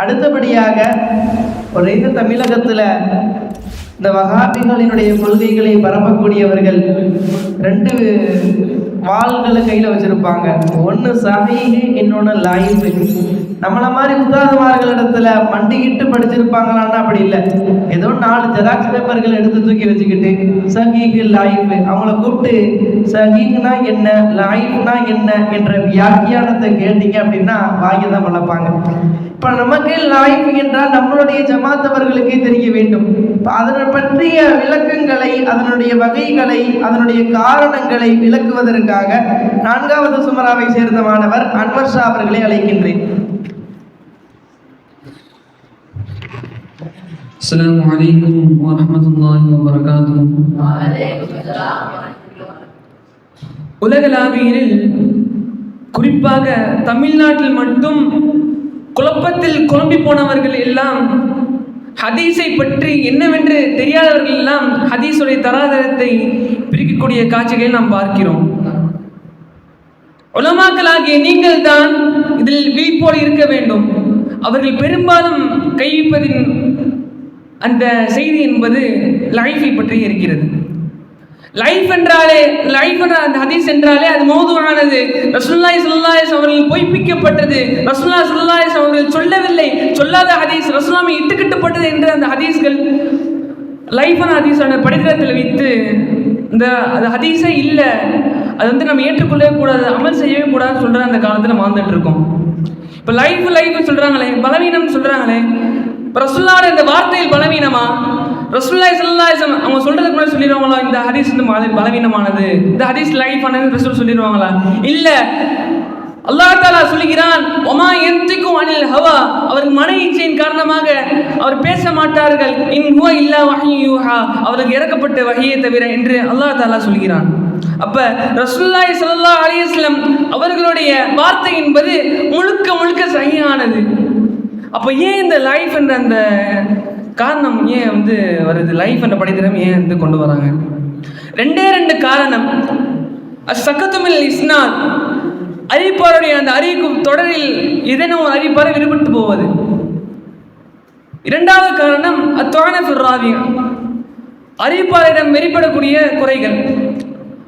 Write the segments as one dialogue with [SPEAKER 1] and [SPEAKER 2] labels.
[SPEAKER 1] அடுத்தபடியாக ஒரு இந்த தமிழகத்தில் இந்த வகாபிகளினுடைய கொள்கைகளை பரப்பக்கூடியவர்கள் ரெண்டு வாள்களை கையில் வச்சுருப்பாங்க. ஒன்று சஹீஹு இன்னொன்று லாயிஃபு. நம்மளை மாதிரி உதாரணமார்களிடத்துல மண்டிக்கிட்டு படிச்சிருப்பாங்களான்னா அப்படி இல்லை. ஏதோ நாலு ஜெராக்ஸ் பேப்பர்கள் எடுத்து தூக்கி வச்சுக்கிட்டு சகிக்கு லாயிஃபு அவங்கள கூப்பிட்டு சஹீஹ்னா என்ன லாயிஃப்னா என்ன? என்ற வியாக்கியானத்தை கேட்டீங்க அப்படின்னா வாங்கி தான் வளர்ப்பாங்க. இப்போ நமக்கு லாயிஃப் என்றால் நம்மளுடைய ஜமாத்தவர்களுக்கே தெரிய வேண்டும். இப்போ அதனை பற்றிய விளக்கங்களை அதனுடைய வகைகளை அதனுடைய காரணங்களை விளக்குவதற்காக நான்காவது சுமராவை சேர்ந்த மாணவர் அன்வர் ஷா அவர்களை அழைக்கின்றேன்.
[SPEAKER 2] السلام عليكم ورحمة الله وبركاته உலகளாவியலில் குறிப்பாக தமிழ்நாட்டில் மட்டும் குழப்பத்தில் குழம்பி போனவர்கள் எல்லாம் ஹதீஸை பற்றி என்னவென்று தெரியாதவர்கள் எல்லாம் ஹதீஸுடைய தராதரத்தை பிரிக்கக்கூடிய காட்சிகளை நாம் பார்க்கிறோம் உலமாக்களாகிய நீங்கள் தான் இதில் விழிப்போடு இருக்க வேண்டும். அவர்கள் பெரும்பாலும் கைவிப்பதின் அந்த செய்தி என்பது லைஃபை பற்றி இருக்கிறது. லைஃப் என்றாலே லைஃப் என்ற அந்த ஹதீஸ் என்றாலே அது மோதுவானது. ரசுல்லாய் சல்லாஸ் அவர்கள் பொய்ப்பிக்கப்பட்டது. ரசுல்லா சல்லாஸ் அவர்கள் சொல்லவில்லை. சொல்லாத ஹதீஸ் ரசூலாமை இட்டுக்கிட்டப்பட்டது என்று அந்த ஹதீஸ்கள் லைஃபான ஹதீஸான படித்தரத்தில் வைத்து இந்த அது ஹதீஸே இல்லை. அது வந்து நம்ம ஏற்றுக்கொள்ளவே கூடாது அமல் செய்யவே கூடாதுன்னு சொல்கிற அந்த காலத்தில் நம்ம வாழ்ந்துட்டு இருக்கோம். இப்போ லைஃப் லைஃப் சொல்கிறாங்களே பலவீனம் சொல்கிறாங்களே இப்போ ரசுல்லாட இந்த வார்த்தையில் பலவீனமா? ரசுல்லா சல்லாசம் அவங்க சொல்றதுக்கு முன்னாடி சொல்லிடுவாங்களா இந்த ஹதீஸ் வந்து பலவீனமானது இந்த ஹதீஸ் லைஃப் ஆனது ரசூல் சொல்லிடுவாங்களா? இல்ல. அல்லாஹ் தாலா சொல்லுகிறான் ஒமா எந்திக்கும் அனில் ஹவா. அவருக்கு மன இச்சையின் காரணமாக அவர் பேச மாட்டார்கள். இன் ஹுவா இல்லா வஹி யூஹா. அவருக்கு இறக்கப்பட்ட வகையை தவிர என்று அல்லாஹ் தாலா சொல்கிறான் அப்ப ரசுல்லாய் சல்லா அலிஸ்லம் அவர்களுடைய வார்த்தை என்பது முழுக்க முழுக்க சகியானது அப்போ ஏன் இந்த லைஃப் என்ற அந்த காரணம் ஏன் வந்து வருது? லைஃப் என்ற படித்திரம் ஏன் வந்து கொண்டு வராங்க? ரெண்டே ரெண்டு காரணம். சக்கத்துமில் இஸ்னால் அறிவிப்பாருடைய அந்த அறிவிக்கும் தொடரில் ஏதேனும் ஒரு அறிவிப்பாரை விடுபட்டு போவது. இரண்டாவது காரணம் அத்தோன ராவியம் அறிவிப்பாளரிடம் வெளிப்படக்கூடிய குறைகள்.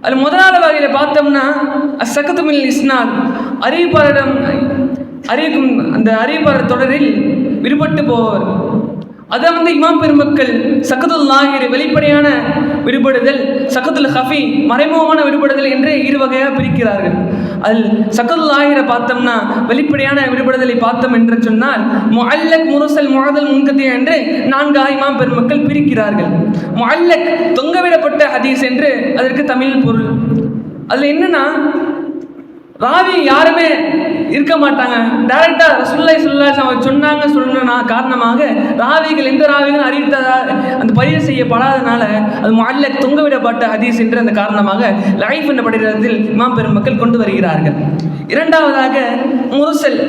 [SPEAKER 2] அது முதலாவது வகையில் பார்த்தோம்னா அசக்கத்துமில் இஸ்னாத். அறிவிப்பாளரிடம் அறிவிக்கும் அந்த அறிவிப்பாளர் தொடரில் விடுபட்டு போவர். அதை வந்து இமாம் பெருமக்கள் சக்கத்துல் லாகிர் வெளிப்படையான விடுபடுதல் சக்கத்துல் ஹஃபி மறைமுகமான விடுபடுதல் என்று இரு வகையாக பிரிக்கிறார்கள். அதில் சக்கத்துல் லாகிரை பார்த்தோம்னா வெளிப்படையான விடுபடுதலை பார்த்தோம் என்று சொன்னால் முஅல்லக் முரசல் முகதல் முன்கத்தியா என்று நான்காக இமாம் பெருமக்கள் பிரிக்கிறார்கள். முஅல்லக் தொங்கவிடப்பட்ட ஹதீஸ் என்று அதற்கு தமிழ் பொருள். அதில் என்னன்னா ராவி யாருமே இருக்க மாட்டாங்க. டைரக்டா சுல்லை சுல்லாஸ் அவங்க சொன்னாங்க சொன்னா காரணமாக ராவிகள் எந்த ராவிகள் அறிவித்ததா அந்த பதிவு செய்யப்படாதனால அது மல்ல தொங்கவிடப்பட்ட ஹதீஸ் என்று அந்த காரணமாக லைஃப் என்ற படிடத்தில் இமாம் பெருமக்கள் கொண்டு வருகிறார்கள். இரண்டாவதாக முரசல்.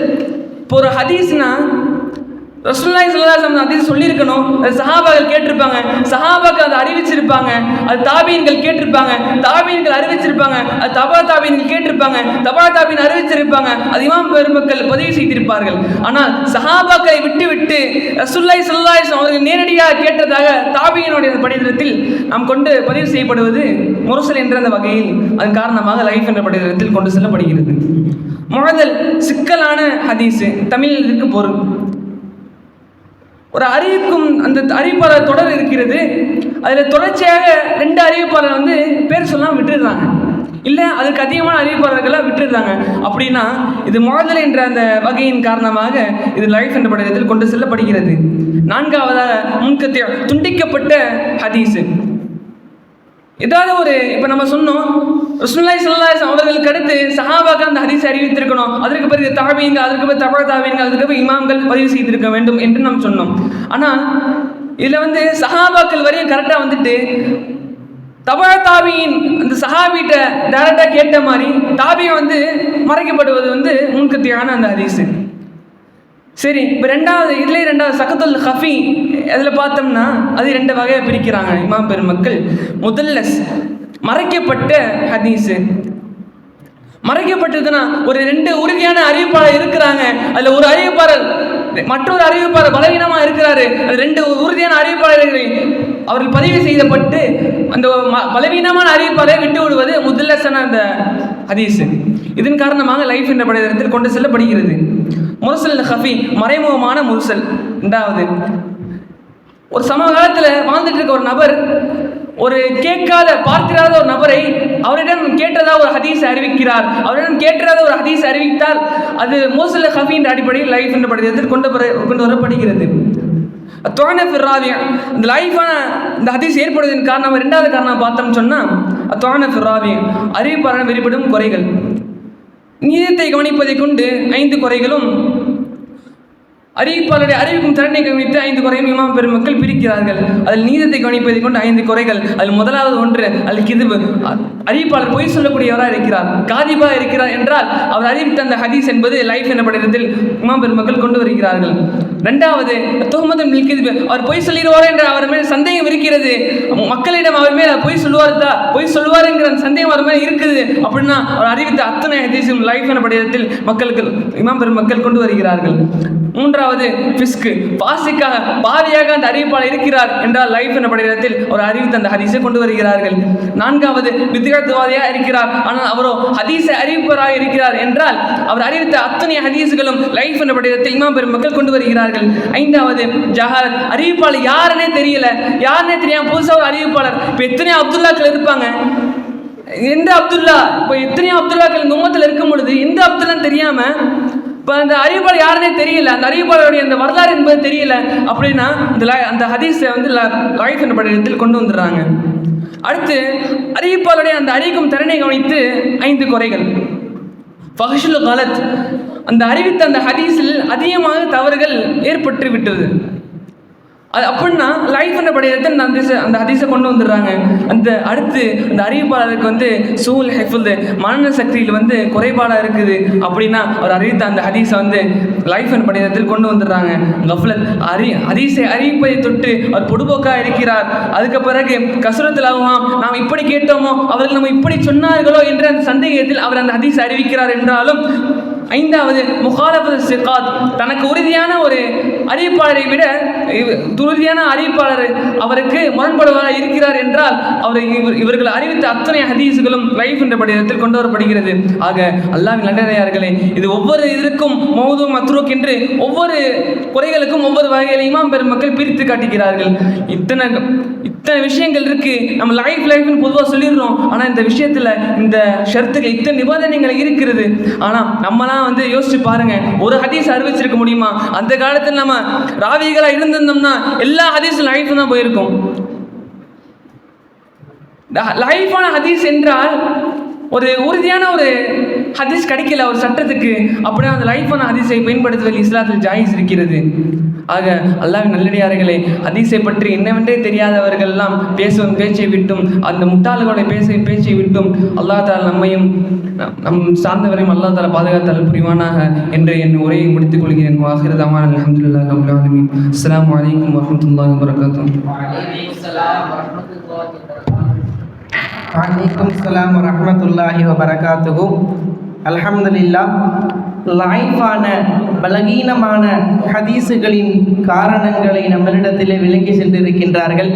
[SPEAKER 2] இப்போ ஒரு ஹதீஸ்னா ரசுல்லாய் சல்லாசம் அலைஹி சொல்லியிருக்கணும். அது சஹாபாக்கள் கேட்டிருப்பாங்க. சஹாபாக்கள் அதை அறிவிச்சிருப்பாங்க. அது தாபீன்கள் கேட்டிருப்பாங்க. தாபீன்கள் அறிவிச்சிருப்பாங்க. அது தபா தாபீன்கள் கேட்டிருப்பாங்க. தபா தாபீன் அறிவிச்சிருப்பாங்க. அது இமாம் பெருமக்கள் பதிவு செய்திருப்பார்கள். ஆனால் சஹாபாக்களை விட்டு விட்டு ரசூலுல்லாஹி ஸல்லல்லாஹு அவர்கள் நேரடியாக கேட்டதாக தாபீனுடைய படிதத்தில் நாம் கொண்டு பதிவு செய்யப்படுவது முரசல் என்ற அந்த வகையில் அதன் காரணமாக லைஃப் என்ற படிதத்தில் கொண்டு செல்லப்படுகிறது. முதல் சிக்கலான ஹதீஸ். தமிழ் இருக்கு பொருள். ஒரு அறிவிக்கும் அந்த அறிவிப்பாளர் தொடர் இருக்கிறது. அதில் தொடர்ச்சியாக ரெண்டு அறிவிப்பாளர் வந்து பேர் சொல்லாமல் விட்டுடுறாங்க. இல்லை அதுக்கு அதிகமான அறிவிப்பாளர்களாக விட்டுடுறாங்க. அப்படின்னா இது முதல் என்ற அந்த வகையின் காரணமாக இது லைஃப் என்ற படத்தில் கொண்டு செல்லப்படுகிறது. நான்காவதாக முன்கத்திய துண்டிக்கப்பட்ட ஹதீஸு. ஏதாவது ஒரு இப்போ நம்ம சொன்னோம் ரசூலுல்லாஹி சல்லாஸ் அவர்களுக்கு அடுத்து சஹாபாக்கள் அந்த ஹதீஸ் அறிவித்திருக்கணும். அதற்கு பிறகு தாபீங்க அதற்கு பிறகு தபா தாபீங்க அதுக்கு பிறகு இமாம்கள் பதிவு செய்திருக்க வேண்டும் என்று நாம் சொன்னோம். ஆனால் இதில் வந்து சஹாபாக்கள் வரையும் கரெக்டாக வந்துட்டு தபா தாபியின் அந்த சஹாபிகிட்ட டேரக்டாக கேட்ட மாதிரி தாபியை வந்து மறைக்கப்படுவது வந்து முன்கத்தியான அந்த ஹதீஸு. சரி இப்போ ரெண்டாவது இதுலேயே ரெண்டாவது சக்கத்துல் ஹஃபி அதில் பார்த்தோம்னா அது ரெண்டு வகையாக பிரிக்கிறாங்க இமாம் பெருமக்கள். முதல்லஸ் மறைக்கப்பட்ட ஹதீஸு. மறைக்கப்பட்டதுன்னா ஒரு ரெண்டு உறுதியான அறிவிப்பாளர் இருக்கிறாங்க. அதில் ஒரு அறிவிப்பாளர் மற்றொரு அறிவிப்பாளர் பலவீனமாக இருக்கிறாரு. அது ரெண்டு உறுதியான அறிவிப்பாளர்களை அவர்கள் பதிவு செய்யப்பட்டு அந்த ம- பலவீனமான அறிவிப்பாளரை விட்டு விடுவது முதல்லசன அந்த ஹதீஸு. இதன் காரணமாக லைஃப் என்ற படையத்தில் கொண்டு செல்லப்படுகிறது. முரசல் ஹஃபி மறைமுகமான முரசல். ரெண்டாவது ஒரு சமகாலத்தில் வாழ்ந்துட்டு இருக்க ஒரு நபர் ஒரு கேட்காத பார்த்திராத ஒரு நபரை அவரிடம் கேட்டதா ஒரு ஹதீஸ் அறிவிக்கிறார். அவரிடம் கேட்டதாக ஒரு ஹதீஸ் அறிவித்தால் அது மோசல் ஹஃபி என்ற அடிப்படையில் லைஃப் என்ற படையத்தில் கொண்டு வர கொண்டு வரப்படுகிறது. தொகன ஃபிர்ராவியா இந்த லைஃபான இந்த ஹதீஸ் ஏற்படுவதன் காரணம் ரெண்டாவது காரணம் பார்த்தோம்னு சொன்னால் தொகன ஃபிர்ராவியா அறிவிப்பாளர் வெளிப்படும் குறைகள். நீதத்தை கவனிப்பதை கொண்டு ஐந்து குறைகளும் அறிவிப்பாளருடைய அறிவிக்கும் திறனை கவனித்து ஐந்து குறையும் இமாம் பெருமக்கள் பிரிக்கிறார்கள். அதில் நீதத்தை கவனிப்பதை கொண்டு ஐந்து குறைகள் அதில் முதலாவது ஒன்று அதில் கிதுபு. அறிவிப்பாளர் பொய் சொல்லக்கூடியவராக இருக்கிறார் காதிபா இருக்கிறார் என்றால் அவர் அறிவித்த அந்த ஹதீஸ் என்பது லைஃப் எனப்படுகிறதில் இமாம் பெருமக்கள் கொண்டு வருகிறார்கள். ரெண்டாவது துஹமது கிதுபு அவர் பொய் சொல்லிடுவார் என்ற அவர் மேல் சந்தேகம் இருக்கிறது. மக்களிடம் அவர் மேல் பொய் சொல்லுவார்தா பொய் சொல்லுவார் என்கிற சந்தேகம் அவர் மேல் இருக்குது. அப்படின்னா அவர் அறிவித்த அத்தனை ஹதீஸும் லைஃப் எனப்படுகிறதில் மக்களுக்கு இமாம் பெருமக்கள் கொண்டு வருகிறார்கள். மூன்றாவது பிஸ்கு. பாசிக்காக பாதியாக அந்த அறிவிப்பாளர் இருக்கிறார் என்றால் லைஃப் என்ற இடத்தில் ஒரு அறிவித்த அந்த ஹதீஸை கொண்டு வருகிறார்கள். நான்காவது வித்தியாத்துவாதியாக இருக்கிறார். ஆனால் அவரோ ஹதீஸை அறிவிப்பவராக இருக்கிறார் என்றால் அவர் அறிவித்த அத்தனை ஹதீஸுகளும் லைஃப் என்ற படையிடத்தில் இமாம் பெருமக்கள் கொண்டு வருகிறார்கள். ஐந்தாவது ஜஹாரத் அறிவிப்பாளர் யாருன்னே தெரியல. யாருன்னே தெரியாம புதுசாக ஒரு அறிவிப்பாளர். இப்போ எத்தனை அப்துல்லாக்கள் இருப்பாங்க. எந்த அப்துல்லா? இப்போ எத்தனையோ அப்துல்லாக்கள் இந்த உமத்தில் இருக்கும் பொழுது எந்த அப்துல்லான்னு தெரியாமல் இப்போ அந்த அறிவிப்பாளர் யாருன்னே தெரியல. அந்த அறிவிப்பாளருடைய அந்த வரலாறு என்பது தெரியல. அப்படின்னா அந்த அந்த ஹதீஸை வந்து லைஃப் என்ற இடத்தில் கொண்டு வந்துடுறாங்க. அடுத்து அறிவிப்பாளருடைய அந்த அறிவிக்கும் திறனை கவனித்து ஐந்து குறைகள். ஃபஹஷுல் காலத். அந்த அறிவித்த அந்த ஹதீஸில் அதிகமாக தவறுகள் ஏற்பட்டு விட்டது அது அப்படின்னா லைஃப் என்ன படையிறது அந்த ஹதீஸை அந்த அதிசை கொண்டு வந்துடுறாங்க. அந்த அடுத்து அந்த அறிவிப்பாளருக்கு வந்து சூல் ஹெஃபுல் மன சக்தியில் வந்து குறைபாடாக இருக்குது அப்படின்னா அவர் அறிவித்த அந்த ஹதீஸை வந்து லைஃப் என்ற படையிறத்தில் கொண்டு வந்துடுறாங்க. கஃப்லத் அறி அதிசை அறிவிப்பதை தொட்டு அவர் பொடுபோக்காக இருக்கிறார். அதுக்கு பிறகு கசுரத்தில் ஆகுவாம் நாம் இப்படி கேட்டோமோ அவர்கள் நம்ம இப்படி சொன்னார்களோ என்ற அந்த சந்தேகத்தில் அவர் அந்த ஹதீஸை அறிவிக்கிறார் என்றாலும் ஐந்தாவது முகாலபத் சிகாத் தனக்கு உறுதியான ஒரு அறிவிப்பாளரை விட துறுதியான அறிவிப்பாளர் அவருக்கு முரண்படுவதாக இருக்கிறார் என்றால் அவர் இவர் இவர்கள் அறிவித்த அத்தனை ஹதீஸுகளும் லைஃப் என்ற படிதத்தில் கொண்டு வரப்படுகிறது. ஆக அல்லாவின் நண்டனையார்களே இது ஒவ்வொரு இதற்கும் மௌது மத்ரூக் என்று ஒவ்வொரு குறைகளுக்கும் ஒவ்வொரு வகையிலையுமா பெருமக்கள் பிரித்து காட்டுகிறார்கள். இத்தனை இத்தனை விஷயங்கள் இருக்கு. நம்ம லைஃப் லைஃப்னு பொதுவாக சொல்லிடுறோம். ஆனால் இந்த விஷயத்தில் இந்த ஷர்த்துகள் இத்தனை நிபந்தனைகள் இருக்கிறது. ஆனால் நம்மலாம் வந்து யோசிச்சு பாருங்க ஒரு ஹதீஸ் அறிவிச்சிருக்க முடியுமா? அந்த காலத்தில் நம்ம ராவிகளாக இருந்திருந்தோம்னா எல்லா ஹதீஸும் லைஃப் தான் போயிருக்கும். லைஃபான ஹதீஸ் என்றால் ஒரு உறுதியான ஒரு ஹதீஸ் கிடைக்கல ஒரு சட்டத்துக்கு அப்படியே அந்த லைஃபான ஹதீஸை பயன்படுத்துவதில் இஸ்லாத்தில் ஜாயிஸ் இருக்கிறது. ஆக அல்லாஹ்வின் நல்லடியார்களே ஹதீஸை பற்றி என்னவென்றே தெரியாதவர்கள்லாம் பேசும் பேச்சை விட்டும் அந்த முட்டாள்களுடைய பேச பேச்சை விட்டும் அல்லாஹ் தாலா நம்மையும் நம் நம் சார்ந்தவரையும் அல்லாஹ் தாலா பாதுகாத்தால் புரிவானாக என்று என் உரையை முடித்துக் கொள்கிறேன். வாஹிரதாமான அலமதுல்லா ரபுல் அஸ்லாம் வலைக்கம் அலைக்கும் வரகாத்தும்
[SPEAKER 1] வலைக்கம் சலாம் வரமத்துல்லாஹி வபரகாத்துஹு. அலமதுல்லா லாய்ஃபான பலகீனமான ஹதீஸுகளின் காரணங்களை நம்மளிடத்திலே விளக்கி சென்றிருக்கின்றார்கள்.